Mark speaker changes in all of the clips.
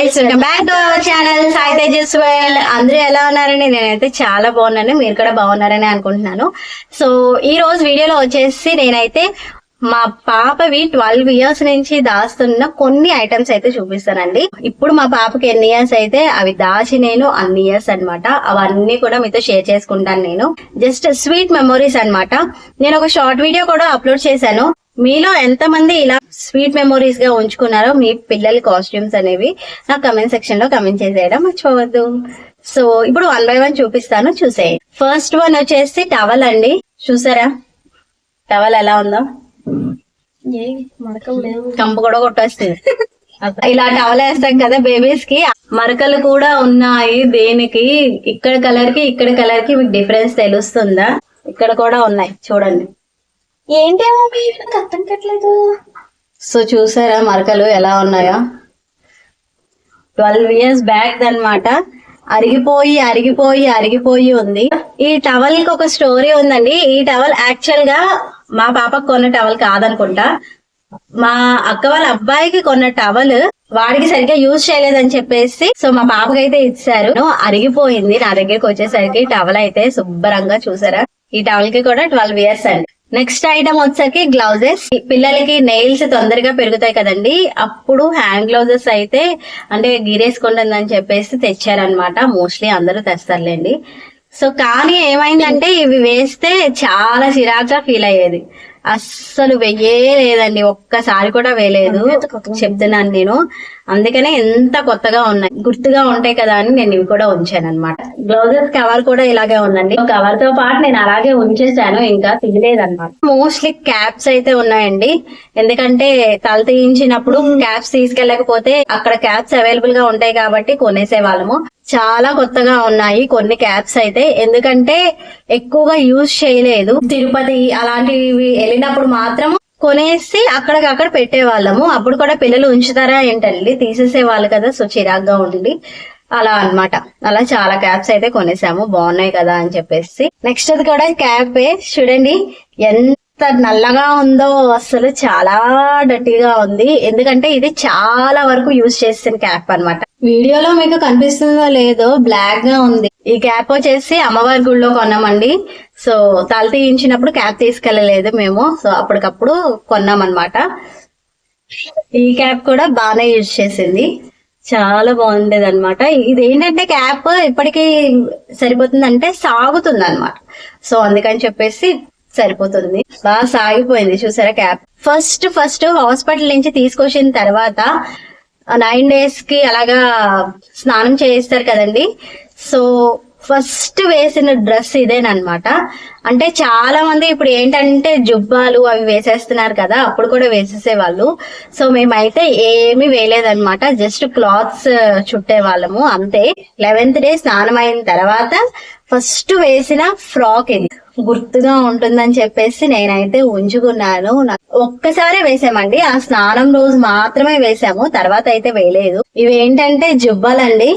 Speaker 1: Guys welcome back to our channel Sai Tejas world అందరూ ఎలా ఉన్నారని నేనైతే చాలా బాగున్నాను. మీరు కూడా బాగున్నారని అనుకుంటున్నాను. సో ఈ రోజు వీడియోలో వచ్చేసి నేనైతే మా పాపవి ట్వెల్వ్ ఇయర్స్ నుంచి దాస్తున్న కొన్ని ఐటమ్స్ అయితే చూపిస్తానండి. ఇప్పుడు మా పాపకి ఎన్ని ఇయర్స్ అయితే అవి దాచి నేను అన్ని ఇయర్స్ అన్నమాట. అవన్నీ కూడా మీతో షేర్ చేసుకుంటాను నేను. జస్ట్ స్వీట్ మెమొరీస్ అన్నమాట. నేను ఒక షార్ట్ వీడియో కూడా అప్లోడ్ చేశాను. మీలో ఎంతమంది ఇలా స్వీట్ మెమొరీస్గా ఉంచుకున్నారో మీ పిల్లల కాస్ట్యూమ్స్ అనేవి నా కమెంట్ సెక్షన్లో కమెంట్ చేసేయడం మర్చిపోవద్దు. సో ఇప్పుడు వన్ బై వన్ చూపిస్తాను చూసేయండి. ఫస్ట్ వన్ వచ్చేసి టవల్ అండి. చూసారా? టవల్ ఎలా ఉందో? కంపు కూడా కొట్టేస్తుంది. ఇలా టవల్ వేస్తాం కదా బేబీస్కి. మరకలు కూడా ఉన్నాయి దేనికి? ఇక్కడ కలర్కి ఇక్కడ కలర్కి మీకు డిఫరెన్స్ తెలుస్తుందా? ఇక్కడ కూడా ఉన్నాయి. చూడండి.
Speaker 2: ఏంటేమో నాకు అర్థం కట్టలేదు
Speaker 1: సో చూసారా మరకలు ఎలా ఉన్నాయో? ట్వెల్వ్ ఇయర్స్ బ్యాక్ అన్నమాట. అరిగిపోయి అరిగిపోయి అరిగిపోయి ఉంది. ఈ టవల్కి ఒక స్టోరీ ఉందండి. ఈ టవల్ యాక్చువల్గా మా పాపకు కొన్న టవల్ కాదనుకుంటా. మా అక్క వాళ్ళ అబ్బాయికి కొన్న టవల్ వాడికి సరిగ్గా యూజ్ చేయలేదని చెప్పేసి సో మా పాపకైతే ఇచ్చారు. అరిగిపోయింది. నా దగ్గరికి వచ్చేసరికి టవల్ అయితే శుభ్రంగా చూసారా? ఈ టవల్కి కూడా ట్వెల్వ్ ఇయర్స్ అండి. నెక్స్ట్ ఐటమ్ వచ్చేసరికి గ్లౌజెస్. పిల్లలకి నెయిల్స్ తొందరగా పెరుగుతాయి కదండి. అప్పుడు హ్యాండ్ గ్లౌజెస్ అయితే అంటే గిరేసుకుంటుందని చెప్పేసి తెచ్చారనమాట మోస్ట్లీ అందరూ తెస్తారులేండి. సో కానీ ఏమైందంటే ఇవి వేస్తే చాలా చిరాగ్గా ఫీల్ అయ్యేది. అస్సలు వెయ్యే లేదండి ఒక్కసారి కూడా వేయలేదు చెప్తున్నాను నేను. అందుకనే ఎంత కొత్తగా ఉన్నాయి గుర్తుగా ఉంటాయి కదా అని నేను ఇవి కూడా ఉంచాను అనమాట గ్లౌజెస్ కవర్ కూడా ఇలాగే ఉందండి. కవర్తో పాటు నేను అలాగే ఉంచేసాను ఇంకా అనమాట మోస్ట్లీ క్యాప్స్ అయితే ఉన్నాయండి. ఎందుకంటే తల తీయించినప్పుడు క్యాప్స్ తీసుకెళ్ళకపోతే అక్కడ క్యాప్స్ అవైలబుల్గా ఉంటాయి కాబట్టి కొనేసే వాళ్ళము చాలా కొత్తగా ఉన్నాయి కొన్ని క్యాబ్స్ అయితే. ఎందుకంటే ఎక్కువగా యూజ్ చేయలేదు. తిరుపతి అలాంటివి వెళ్ళినప్పుడు మాత్రం కొనేసి అక్కడికక్కడ పెట్టేవాళ్ళము. అప్పుడు కూడా పిల్లలు ఉంచుతారా ఏంటండి? తీసేసే వాళ్ళు కదా సో చిరాగ్గా ఉండి. అలా అన్నమాట. అలా చాలా క్యాప్స్ అయితే కొనేసాము. బాగున్నాయి కదా అని చెప్పేసి. నెక్స్ట్ అది కూడా క్యాబ్ చూడండి ఎంత నల్లగా ఉందో అసలు చాలా డర్టీగా ఉంది. ఎందుకంటే ఇది చాలా వరకు యూజ్ చేసిన క్యాప్ అన్నమాట. వీడియోలో మీకు కనిపిస్తుందో లేదో బ్లాక్గా ఉంది. ఈ క్యాప్ వచ్చేసి అమ్మవారి గుడిలో కొన్నామండి. సో తల తీయించినప్పుడు క్యాప్ తీసుకెళ్ళలేదు మేము. సో అప్పటికప్పుడు కొన్నామన్నమాట. ఈ క్యాప్ కూడా బాగానే యూజ్ చేసింది. చాలా బాగుండేది అనమాట ఇది ఏంటంటే క్యాప్ ఇప్పటికీ సరిపోతుంది అంటే సాగుతుంది అనమాట సో అందుకని చెప్పేసి సరిపోతుంది. బాగా సాగిపోయింది. చూసారా క్యాప్? ఫస్ట్ ఫస్ట్ హాస్పిటల్ నుంచి తీసుకొచ్చిన తర్వాత నైన్ డేస్కి అలాగా స్నానం చేయిస్తారు కదండి. సో ఫస్ట్ వేసిన డ్రెస్ ఇదేనమాట అంటే చాలా మంది ఇప్పుడు ఏంటంటే జుబ్బాలు అవి వేసేస్తున్నారు కదా అప్పుడు కూడా వేసేసేవాళ్ళు. సో మేమైతే ఏమీ వేయలేదన్నమాట. జస్ట్ క్లాత్స్ చుట్టే వాళ్ళము అంతే. లెవెన్త్ డే స్నానం అయిన తర్వాత ఫస్ట్ వేసిన ఫ్రాక్ ఇది. గుర్తుగా ఉంటుందని చెప్పేసి నేనైతే ఉంచుకున్నాను. ఒక్కసారే వేసామండి. ఆ స్నానం రోజు మాత్రమే వేసాము. తర్వాత అయితే వేయలేదు. ఇవి ఏంటంటే జుబ్బాలండి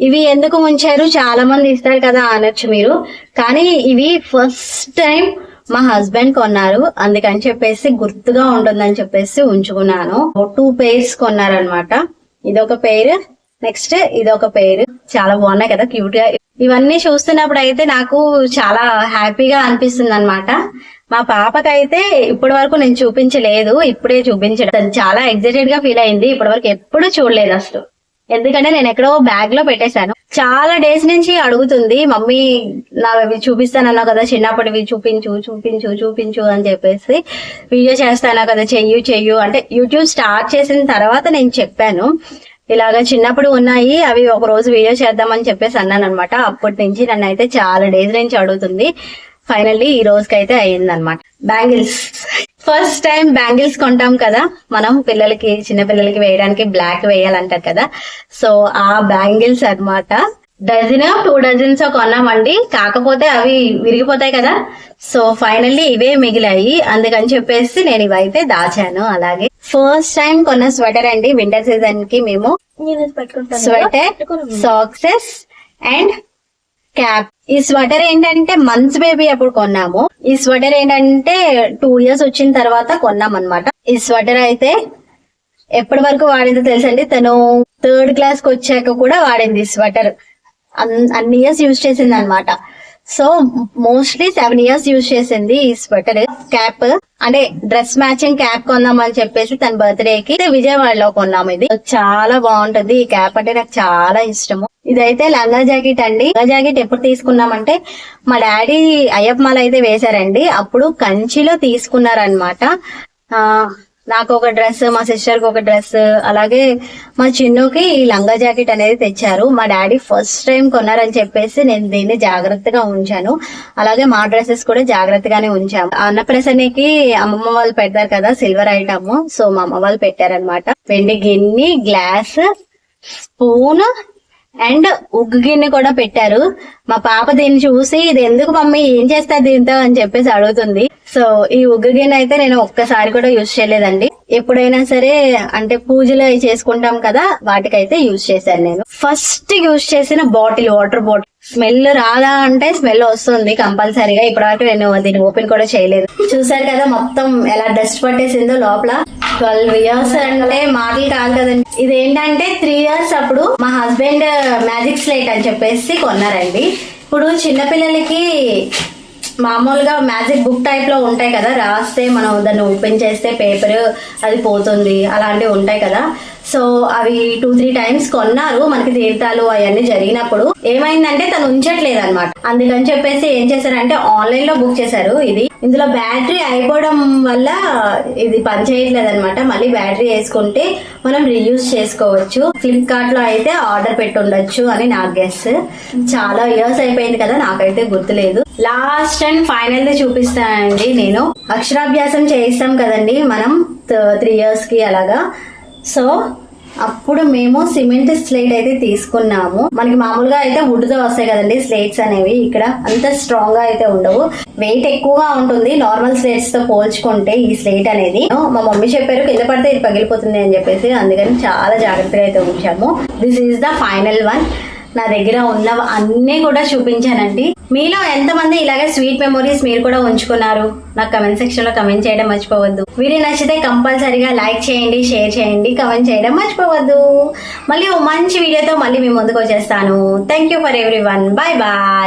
Speaker 1: ఇవి ఎందుకు ఉంచారు చాలా మంది ఇస్తారు కదా అనొచ్చు మీరు. కానీ ఇవి ఫస్ట్ టైం మా హస్బెండ్ కొన్నారు. అందుకని చెప్పేసి గుర్తుగా ఉంటుందని చెప్పేసి ఉంచుకున్నాను. టూ పేర్స్ కొన్నారనమాట ఇదొక పేరు. నెక్స్ట్ ఇదొక పేరు. చాలా బాగున్నాయి కదా క్యూట్గా ఇవన్నీ చూస్తున్నప్పుడు అయితే నాకు చాలా హ్యాపీగా అనిపిస్తుంది అనమాట మా పాపకైతే ఇప్పటి వరకు నేను చూపించలేదు ఇప్పుడే చూపించడం చాలా ఎగ్జైటెడ్గా ఫీల్ అయింది ఇప్పటి వరకు ఎప్పుడు చూడలేదు అసలు. ఎందుకంటే నేను ఎక్కడో బ్యాగ్లో పెట్టేశాను. చాలా డేస్ నుంచి అడుగుతుంది మమ్మీ నావి చూపిస్తానన్నా కదా చిన్నప్పటివి చూపించు చూపించు చూపించు అని చెప్పేసి వీడియో చేస్తానా కదా చెయ్యు చెయ్యు అంటే యూట్యూబ్ స్టార్ట్ చేసిన తర్వాత నేను చెప్పాను. ఇలాగ చిన్నప్పుడు ఉన్నాయి అవి ఒక రోజు వీడియో చేద్దామని చెప్పేసి అన్నాను అనమాట అప్పటి నుంచి నన్ను అయితే చాలా డేస్ నుంచి అడుగుతుంది. ఫైనల్లీ ఈ రోజుకైతే అయ్యిందనమాట బ్యాంగిల్స్ ఫస్ట్ టైం బ్యాంగిల్స్ కొంటాం కదా మనం పిల్లలకి చిన్న పిల్లలకి వేయడానికి బ్లాక్ వేయాలంటారు కదా. సో ఆ బ్యాంగిల్స్ అన్నమాట డజన్ టూ డజన్స్ కొన్నామండి. కాకపోతే అవి విరిగిపోతాయి కదా. సో ఫైనల్లీ ఇవే మిగిలాయి. అందుకని చెప్పేసి నేను ఇవైతే దాచాను. అలాగే ఫస్ట్ టైం కొన్న స్వెటర్ అండి. వింటర్ సీజన్కి మేము స్వెటర్ సాక్సెస్ అండ్ క్యాప్ ఈ స్వెటర్ ఏంటంటే మంత్స్ బేబీ అప్పుడు కొన్నాము. ఈ స్వెటర్ ఏంటంటే టూ ఇయర్స్ వచ్చిన తర్వాత కొన్నాం అనమాట ఈ స్వెటర్ అయితే ఎప్పటి వరకు వాడిందో తెలుసండి? తను థర్డ్ క్లాస్కి వచ్చాక కూడా వాడింది స్వెటర్ అన్ని ఇయర్స్ యూజ్ చేసింది అనమాట so mostly seven years use చేసింది ఈ స్వెటర్ క్యాప్ అంటే డ్రెస్ మ్యాచింగ్ క్యాప్ కొందాం అని చెప్పేసి తన బర్త్డే కి విజయవాడలో కొన్నాము ఇది. చాలా బాగుంటుంది ఈ క్యాప్ అంటే నాకు చాలా ఇష్టము. ఇదైతే లంగా జాకెట్ అండి. లంగా జాకెట్ ఎప్పుడు తీసుకున్నామంటే మా డాడీ అయ్యప్ప మాల అయితే వేశారండి. అప్పుడు కంచిలో తీసుకున్నారనమాట ఆ నాకు ఒక డ్రెస్ మా సిస్టర్కి ఒక డ్రెస్. అలాగే మా చిన్నుకి ఈ లంగా జాకెట్ అనేది తెచ్చారు. మా డాడీ ఫస్ట్ టైం కొన్నారని చెప్పేసి నేను దీన్ని జాగ్రత్తగా ఉంచాను. అలాగే మా డ్రెస్సెస్ కూడా జాగ్రత్తగానే ఉంచాము. అన్నప్రసన్నకి అమ్మమ్మ వాళ్ళు పెడతారు కదా సిల్వర్ ఐటమ్. సో మా అమ్మ వాళ్ళు పెట్టారనమాట వెండి గిన్నె గ్లాస్ స్పూన్ అండ్ ఉగ్గు గిన్నె కూడా పెట్టారు. మా పాప దీన్ని చూసి ఇది ఎందుకు మమ్మీ? ఏం చేస్తారు దీంతో? అని చెప్పేసి అడుగుతుంది. సో ఈ ఉగ్గు గిన్నె అయితే నేను ఒక్కసారి కూడా యూజ్ చేయలేదండి. ఎప్పుడైనా సరే అంటే పూజలు అవి చేసుకుంటాం కదా వాటికైతే యూజ్ చేశాను నేను. ఫస్ట్ యూజ్ చేసిన బాటిల్ వాటర్ బాటిల్. స్మెల్ రాదా అంటే స్మెల్ వస్తుంది కంపల్సరీగా. ఇప్పటివరకు నేను దీన్ని ఓపెన్ కూడా చేయలేదు. చూసారు కదా మొత్తం ఎలా డస్ట్ పట్టేసిందో లోపల. ట్వెల్వ్ ఇయర్స్ అంటే మాటలు కాదు కదండి. ఇదేంటంటే త్రీ ఇయర్స్ అప్పుడు మా హస్బెండ్ మ్యాజిక్ స్లేట్ అని చెప్పేసి కొన్నారండి. ఇప్పుడు చిన్నపిల్లలకి మామూలుగా మ్యాజిక్ బుక్ టైప్లో ఉంటాయి కదా. రాస్తే మనం దాన్ని ఓపెన్ చేస్తే పేపర్ అది పోతుంది. అలాంటివి ఉంటాయి కదా. సో అవి టూ త్రీ టైమ్స్ కొన్నారు మనకి తీర్థాలు అవన్నీ జరిగినప్పుడు. ఏమైందంటే తను ఉంచట్లేదు అనమాట అందుకని చెప్పేసి ఏం చేశారంటే ఆన్లైన్లో బుక్ చేశారు ఇది. ఇందులో బ్యాటరీ అయిపోవడం వల్ల ఇది పనిచేయట్లేదు అనమాట మళ్ళీ బ్యాటరీ వేసుకుంటే మనం రీయూజ్ చేసుకోవచ్చు. ఫ్లిప్కార్ట్లో అయితే ఆర్డర్ పెట్టి ఉండొచ్చు అని నా గెస్ చాలా ఇయర్స్ అయిపోయింది కదా నాకైతే గుర్తులేదు. లాస్ట్ అండ్ ఫైనల్ ది చూపిస్తానండి నేను. అక్షరాభ్యాసం చేయిస్తాం కదండి మనం త్రీ ఇయర్స్కి అలాగా. సో అప్పుడు మేము సిమెంట్ స్లేట్ అయితే తీసుకున్నాము. మనకి మామూలుగా అయితే వుడ్తో వస్తాయి కదండి స్లేట్స్ అనేవి. ఇక్కడ అంత స్ట్రాంగ్గా అయితే ఉండవు. వెయిట్ ఎక్కువగా ఉంటుంది నార్మల్ స్లేట్స్తో పోల్చుకుంటే ఈ స్లేట్ అనేది. మా మమ్మీ చెప్పారు కింద పడితే ఇది పగిలిపోతుంది అని చెప్పేసి. అందుకని చాలా జాగ్రత్తగా అయితే ఉంచాము. This is the final one నా దగ్గర ఉన్న అన్నీ కూడా చూపించానండి. మీలో ఎంతమంది ఇలాగే స్వీట్ మెమొరీస్ మీరు కూడా ఉంచుకున్నారు? నాకు కమెంట్ సెక్షన్లో కమెంట్ చేయడం మర్చిపోవద్దు. వీడియో నచ్చితే కంపల్సరీగా లైక్ చేయండి షేర్ చేయండి కమెంట్ చేయడం మర్చిపోవద్దు. మళ్ళీ ఓ మంచి వీడియోతో మళ్ళీ మీ ముందుకు వచ్చేస్తాను. Thank you for everyone bye bye